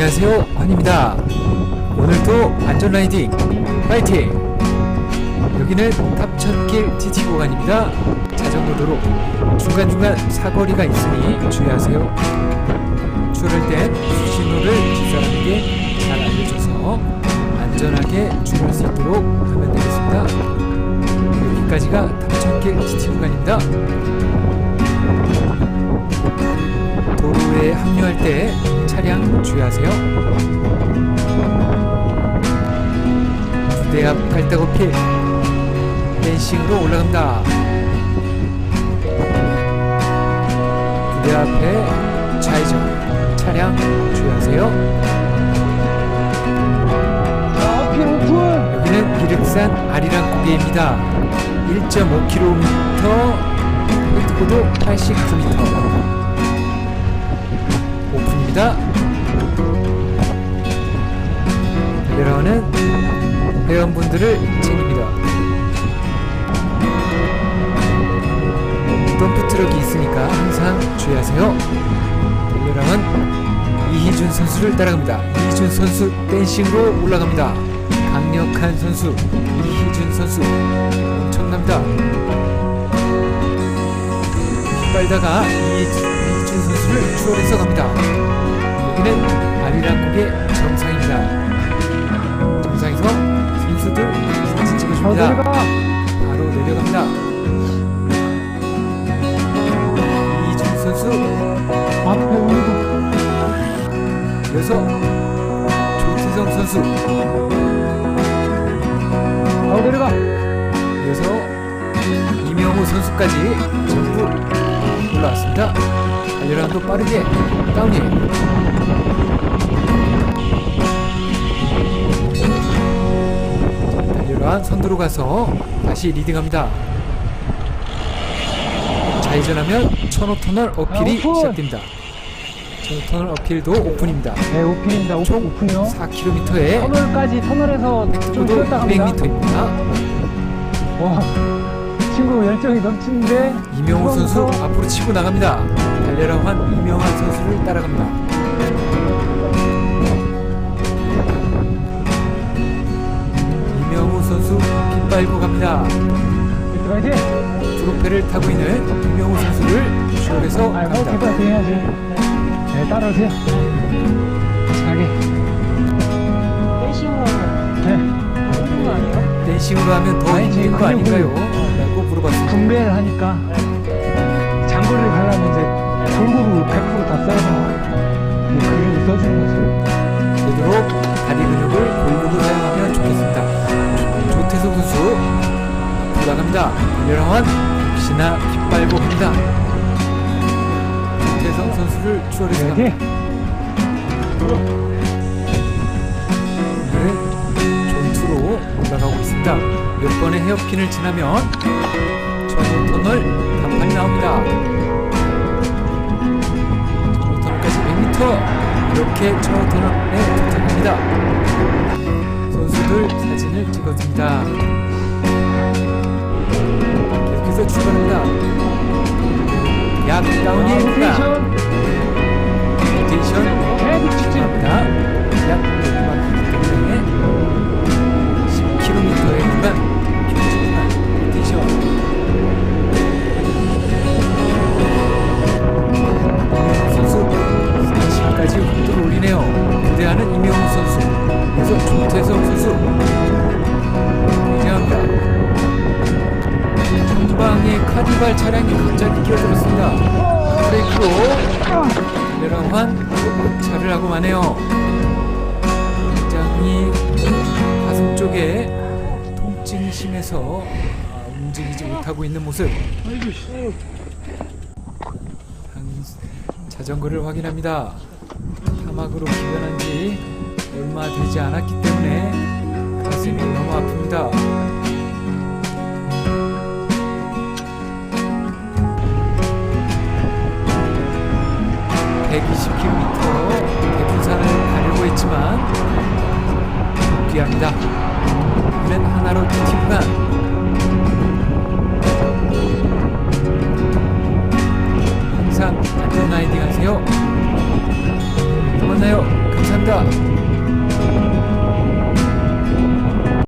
안녕하세요. 환입니다. 오늘도 안전 라이딩. 파이팅! 여기는 탑천길 TT 구간입니다. 자전거 도로 중간중간 사거리가 있으니 주의하세요. 출을 땐 수신호를 뒷사람에게 잘 알려줘서 안전하게 출할 수 있도록 하면 되겠습니다. 여기까지가 탑천길 TT 구간입니다. 도로에 합류할 때 차량 주의하세요. 부대 앞 갈다고필 댄싱으로 올라간다. 부대 앞에 좌회전 차량 주의하세요. 여기는 기륵산 아리랑 고개입니다. 1.5km, 획도고도 89m. 있으니까 항상 주의하세요. 달려라온 이희준 선수를 따라갑니다. 이희준 선수 댄싱으로 올라갑니다. 강력한 선수 이희준 선수 엄청납니다. 빨다가 이희준 선수를 추월해서 갑니다. 여기는 아리랑국의 정상입니다. 정상에서 선수들 사진 저 찍어줍니다. 선수 앞에 오는 이어서 조태성 선수 거. 더 내려가! 이어서 이명호 선수까지 전부 올라왔습니다. 달려라도 빠르게. 달려라 선두로 가서 다시 리딩합니다. 좌회전하면 천호터널 어필이 아, 오픈! 시작됩니다. 천호터널 어필도 오픈입니다. 네, 오픈입니다. 오픈, 총 오픈이요. 4km에 터널까지 터널에서 좀 획도도 쉬었다 갑니다. 200m입니다. 와, 친구 열정이 넘치는데. 이명호 선수 수고하면서 앞으로 치고 나갑니다. 달려라 환 이명환 선수를 따라갑니다. 이명호 선수 빗발고 갑니다. 트 로페를 타고 있는 이명호 선수를 추월해서 아, 뭐, 갑니다. 해야지. 네, 따라오세요. 자기. 댄싱으로 하면 네, 힘든 거 아니에요? 댄싱으로 하면 더 아니지, 힘든 거 그냥 아닌가요? 라고 물어봤습니다. 분배를 하니까. 장거리를 가려면 이제 골고루 100%다 써야. 이 근육을 써주는 거지. 되도록 다리 근육을 골고루 사용하면 좋겠습니다. 조태석 선수 올라갑니다. 역시 나 빗발고 갑니다. 조태성 선수를 추월해서 갑니다. 여기. 오늘은 존투로 올라가고 있습니다. 몇 번의 헤어핀을 지나면 전원 터널 단판이 나옵니다. 전원 터널까지 100m 이렇게 전원 터널에 도착합니다. 선수들 사진을 찍어줍니다. 계속해서 출발합니다. 약 다운이 아, 됩니다. 로테이션. 로테이션 계속 직진. 합니다. 약 카니발 차량이 갑자기 끼어들었습니다. 브레이크로 내려환 차를 하고 마네요. 굉장히 가슴 쪽에 통증이 심해서 아, 움직이지 못하고 있는 모습. 한- 자전거를 확인합니다. 사막으로 기변한 지 얼마 되지 않았기 때문에 가슴이 너무 아픕니다. 복귀합니다. 이는 하나로 TT구간 항상 안전 라이딩 하세요.